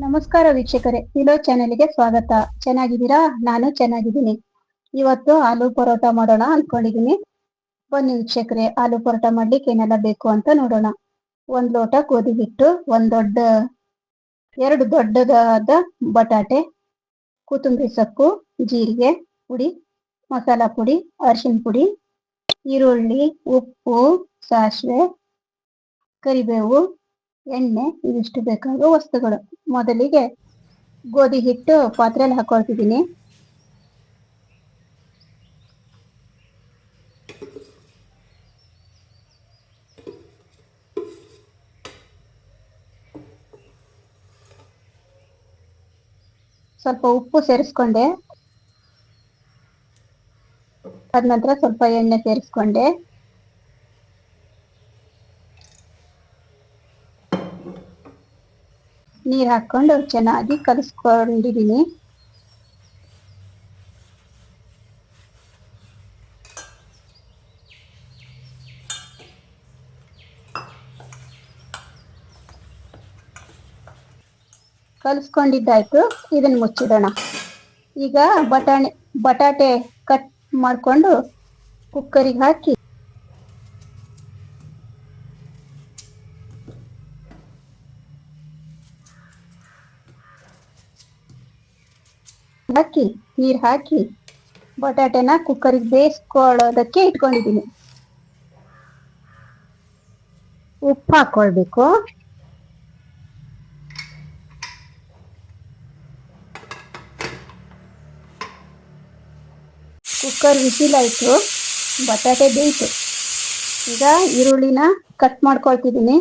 ನಮಸ್ಕಾರ ವೀಕ್ಷಕರೇ ಫಿಲೋ ಚಾನೆಲ್ಗೆ ಸ್ವಾಗತ. ಚೆನ್ನಾಗಿದ್ದೀರಾ? ನಾನು ಚೆನ್ನಾಗಿದ್ದೀನಿ. ಇವತ್ತು ಆಲೂ ಪರೋಟ ಮಾಡೋಣ ಅನ್ಕೊಂಡಿದೀನಿ ಬನ್ನಿ ವೀಕ್ಷಕರೇ, ಆಲೂ ಪರೋಟ ಮಾಡ್ಲಿಕ್ಕೆ ಏನೆಲ್ಲ ಬೇಕು ಅಂತ ನೋಡೋಣ. ಒಂದ್ ಲೋಟ ಗೋಧಿ ಹಿಟ್ಟು, ಒಂದ್ ದೊಡ್ಡ, ಎರಡು ದೊಡ್ಡದಾದ ಬಟಾಟೆ, ಕೊತ್ತಂಬರಿ ಸೊಪ್ಪು, ಜೀರಿಗೆ ಪುಡಿ, ಮಸಾಲ ಪುಡಿ, ಅರಿಶಿನ ಪುಡಿ, ಈರುಳ್ಳಿ, ಉಪ್ಪು, ಸಾಸಿವೆ, ಕರಿಬೇವು ಎಣ್ಣೆ ಇವಿಷ್ಟು ಬೇಕಾಗುವ ವಸ್ತುಗಳು. ಮೊದಲಿಗೆ ಗೋಧಿ ಹಿಟ್ಟು ಪಾತ್ರೆಯಲ್ಲಿ ಹಾಕೊಳ್ತಿದ್ದೀನಿ. ಸ್ವಲ್ಪ ಉಪ್ಪು ಸೇರಿಸ್ಕೊಂಡೆ. ಅದ ನಂತರ ಸ್ವಲ್ಪ ಎಣ್ಣೆ ಸೇರಿಸ್ಕೊಂಡೆ. ನೀರ್ ಹಾಕೊಂಡು ಚೆನ್ನಾಗಿ ಕಲಸ್ಕೊಂಡಿದೀನಿ ಕಲಸ್ಕೊಂಡಿದ್ದಾಯ್ತು ಇದನ್ನ ಮುಚ್ಚಿಡೋಣ. ಈಗ ಬಟಾಣಿ ಬಟಾಟೆ ಕಟ್ ಮಾಡಿಕೊಂಡು ಕುಕ್ಕರಿಗೆ ಹಾಕಿ. ಹಾಕಿ, ನೀರ್ ಹಾಕಿ, ಬಟಾಟೆನ ಕುಕ್ಕರಿಗೆ ಬೇಯಿಸ್ಕೊಳ್ಳೋದಕ್ಕೆ ಇಟ್ಕೊಂಡಿದ್ದೀನಿ. ಉಪ್ಪು ಹಾಕೊಳ್ಬೇಕು ಕುಕ್ಕರ್ ವಿಸಿಲಾಯ್ತು ಬಟಾಟೆ ಬೇಯಿತು. ಈಗ ಈರುಳ್ಳಿನ ಕಟ್ ಮಾಡ್ಕೊಳ್ತಿದ್ದೀನಿ.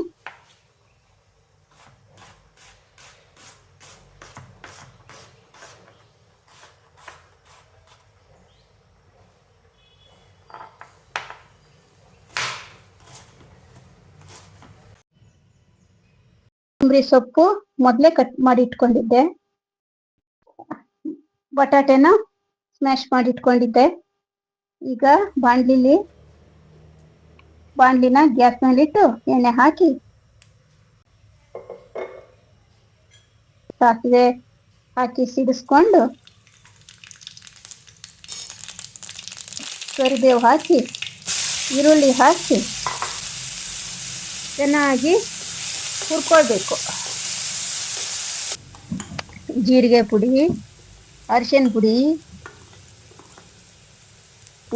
ಕೊತ್ತಂಬರಿ ಸೊಪ್ಪು ಮೊದಲೇ ಕಟ್ ಮಾಡಿ ಇಟ್ಕೊಂಡಿದ್ದೆ. ಬಟಾಟೆನ ಸ್ಮ್ಯಾಶ್ ಮಾಡಿ ಇಟ್ಕೊಂಡಿದ್ದೆ. ಈಗ ಬಾಂಡ್ಲಿಲಿ ಬಾಣ್ಲಿನ ಗ್ಯಾಸ್ ಮೇಲಿಟ್ಟು ಎಣ್ಣೆ ಹಾಕಿ ಸಾಸಿವೆ ಹಾಕಿ ಸಿಡಿಸ್ಕೊಂಡು ಕರಿಬೇವು ಹಾಕಿ, ಈರುಳ್ಳಿ ಹಾಕಿ, ಚೆನ್ನಾಗಿ ಹುರ್ಕೊಳ್ಬೇಕು. ಜೀರಿಗೆ ಪುಡಿ ಅರಿಶಿನ ಪುಡಿ,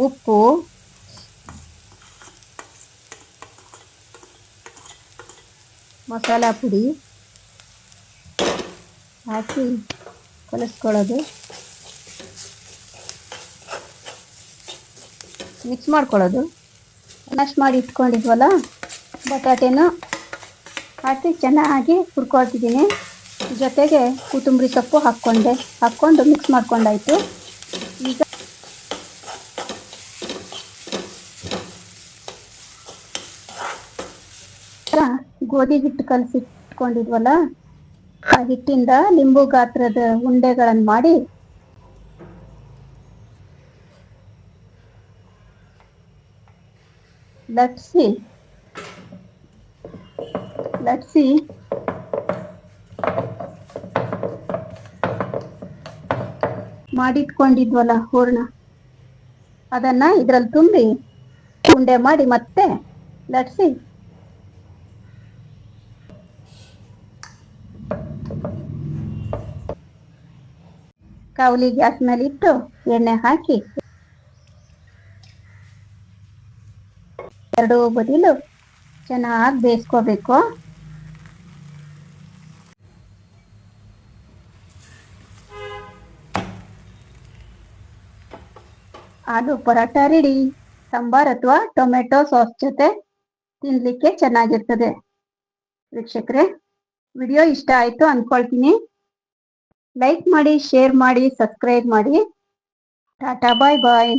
ಉಪ್ಪು, ಮಸಾಲ ಪುಡಿ ಹಾಕಿ ಕಲಿಸ್ಕೊಳ್ಳೋದು. ಮಿಕ್ಸ್ ಮಾಡ್ಕೊಳ್ಳೋದು. ಮ್ಯಾಶ್ ಮಾಡಿ ಇಟ್ಕೊಂಡಿದ್ವಲ್ಲ, ಬಟಾಟೆನೂ ಹಾಕಿ ಚೆನ್ನಾಗಿ ಹುರ್ಕೊಳ್ತಿದ್ದೀನಿ. ಜೊತೆಗೆ ಕೊತ್ತಂಬರಿ ಸೊಪ್ಪು ಹಾಕ್ಕೊಂಡೆ. ಹಾಕ್ಕೊಂಡು ಮಿಕ್ಸ್ ಮಾಡ್ಕೊಂಡಾಯಿತು. ಈಗ ಗೋಧಿ ಹಿಟ್ಟು ಕಲಸಿಟ್ಕೊಂಡಿದ್ವಲ್ಲ, ಆ ಹಿಟ್ಟಿಂದ ನಿಂಬು ಗಾತ್ರದ ಉಂಡೆಗಳನ್ನು ಮಾಡಿ ಲಟ್ಸಿ ಲಟ್ಸಿ ಮಾಡಿಟ್ಕೊಂಡಿದ್ವಲ್ಲ ಹೂರ್ಣ. ಅದನ್ನ ಇದ್ರಲ್ಲಿ ತುಂಬಿ, ಉಂಡೆ ಮಾಡಿ ಮತ್ತೆ ಲಟ್ಸಿ ಕಾವಲಿ ಗ್ಯಾಸ್ ಮೇಲೆ ಇಟ್ಟು ಎಣ್ಣೆ ಹಾಕಿ. ಎರಡು ಬದಿಲು ಚೆನ್ನಾಗಿ ಬೇಯಿಸ್ಕೋಬೇಕು. ಆಲೂ ಪರಾಟ ರೆಡಿ ಸಾಂಬಾರ್ ಅಥವಾ ಟೊಮೆಟೊ ಸಾಸ್ ಜೊತೆ ತಿನ್ಲಿಕ್ಕೆ ಚೆನ್ನಾಗಿರ್ತದೆ. ವೀಕ್ಷಕರೇ, ವಿಡಿಯೋ ಇಷ್ಟ ಆಯ್ತು ಅನ್ಕೊಳ್ತೀನಿ. ಲೈಕ್ ಮಾಡಿ ಶೇರ್ ಮಾಡಿ ಸಬ್ಸ್ಕ್ರೈಬ್ ಮಾಡಿ. ಟಾಟಾ ಬಾಯ್ ಬಾಯ್